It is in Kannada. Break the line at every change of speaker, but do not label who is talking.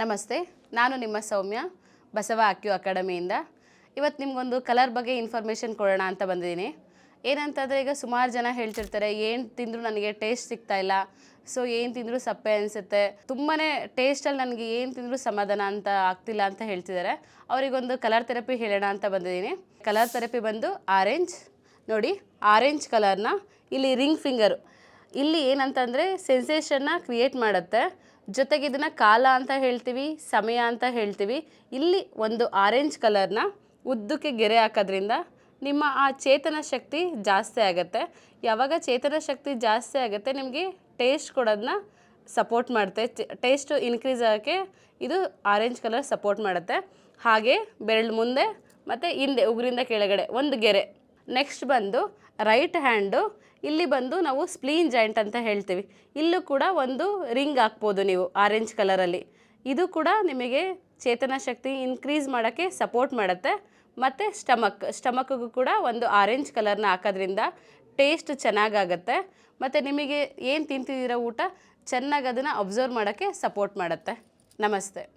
ನಮಸ್ತೆ, ನಾನು ನಿಮ್ಮ ಸೌಮ್ಯ, ಬಸವ ಅಕ್ಯು ಅಕಾಡೆಮಿಯಿಂದ. ಇವತ್ತು ನಿಮಗೊಂದು ಕಲರ್ ಬಗ್ಗೆ ಇನ್ಫಾರ್ಮೇಷನ್ ಕೊಡೋಣ ಅಂತ ಬಂದಿದ್ದೀನಿ. ಏನಂತಂದರೆ ಈಗ ಸುಮಾರು ಜನ ಹೇಳ್ತಿರ್ತಾರೆ, ಏನು ತಿಂದರೂ ನನಗೆ ಟೇಸ್ಟ್ ಸಿಗ್ತಾ ಇಲ್ಲ ಸೊ ಏನು ತಿಂದರೂ ಸಪ್ಪೆ ಅನಿಸುತ್ತೆ. ತುಂಬಾ ಟೇಸ್ಟಲ್ಲಿ ನನಗೆ ಏನು ತಿಂದರೂ ಸಮಾಧಾನ ಅಂತ ಆಗ್ತಿಲ್ಲ ಅಂತ ಹೇಳ್ತಿದ್ದಾರೆ. ಅವರಿಗೊಂದು ಕಲರ್ ಥೆರಪಿ ಹೇಳೋಣ ಅಂತ ಬಂದಿದ್ದೀನಿ. ಕಲರ್ ಥೆರಪಿ ಬಂದು ಆರೆಂಜ್ ನೋಡಿ ಆರೆಂಜ್ ಕಲರ್ನ ಇಲ್ಲಿ ರಿಂಗ್ ಫಿಂಗರು ಇಲ್ಲಿ ಏನಂತಂದರೆ ಸೆನ್ಸೇಷನ್ನ ಕ್ರಿಯೇಟ್ ಮಾಡುತ್ತೆ. ಜೊತೆಗೆ ಇದನ್ನು ಕಾಲ ಅಂತ ಹೇಳ್ತೀವಿ, ಸಮಯ ಅಂತ ಹೇಳ್ತೀವಿ. ಇಲ್ಲಿ ಒಂದು ಆರೆಂಜ್ ಕಲರ್ನ ಉದ್ದಕ್ಕೆ ಗೆರೆ ಹಾಕೋದ್ರಿಂದ ನಿಮ್ಮ ಆ ಚೇತನ ಶಕ್ತಿ ಜಾಸ್ತಿ ಆಗುತ್ತೆ. ಯಾವಾಗ ಚೇತನ ಶಕ್ತಿ ಜಾಸ್ತಿ ಆಗುತ್ತೆ, ನಿಮಗೆ ಟೇಸ್ಟ್ ಕೊಡೋದನ್ನ ಸಪೋರ್ಟ್ ಮಾಡುತ್ತೆ. ಟೇಸ್ಟು ಇನ್ಕ್ರೀಸ್ ಆಗೋಕ್ಕೆ ಇದು ಆರೆಂಜ್ ಕಲರ್ ಸಪೋರ್ಟ್ ಮಾಡುತ್ತೆ. ಹಾಗೆ ಬೆರಳು ಮುಂದೆ ಮತ್ತು ಹಿಂದೆ, ಉಗುರಿಂದ ಕೆಳಗಡೆ ಒಂದು ಗೆರೆ. ನೆಕ್ಸ್ಟ್ ಬಂದು ರೈಟ್ ಹ್ಯಾಂಡು ಇಲ್ಲಿ ಬಂದು ನಾವು ಸ್ಪ್ಲೀನ್ ಜಾಯಿಂಟ್ ಅಂತ ಹೇಳ್ತೀವಿ. ಇಲ್ಲೂ ಕೂಡ ಒಂದು ರಿಂಗ್ ಹಾಕ್ಬೋದು ನೀವು ಆರೆಂಜ್ ಕಲರಲ್ಲಿ ಇದು ಕೂಡ ನಿಮಗೆ ಚೇತನ ಶಕ್ತಿ ಇನ್ಕ್ರೀಸ್ ಮಾಡೋಕ್ಕೆ ಸಪೋರ್ಟ್ ಮಾಡುತ್ತೆ. ಮತ್ತು ಸ್ಟಮಕ್ ಸ್ಟಮಕ್ಗೂ ಕೂಡ ಒಂದು ಆರೆಂಜ್ ಕಲರ್ನ ಹಾಕೋದ್ರಿಂದ ಟೇಸ್ಟ್ ಚೆನ್ನಾಗಾಗತ್ತೆ. ಮತ್ತು ನಿಮಗೆ ಏನು ತಿಂತಿದ್ದೀರೋ ಊಟ? ಚೆನ್ನಾಗಿ ಅದನ್ನು ಅಬ್ಸರ್ವ್ ಮಾಡೋಕ್ಕೆ ಸಪೋರ್ಟ್ ಮಾಡುತ್ತೆ. ನಮಸ್ತೆ.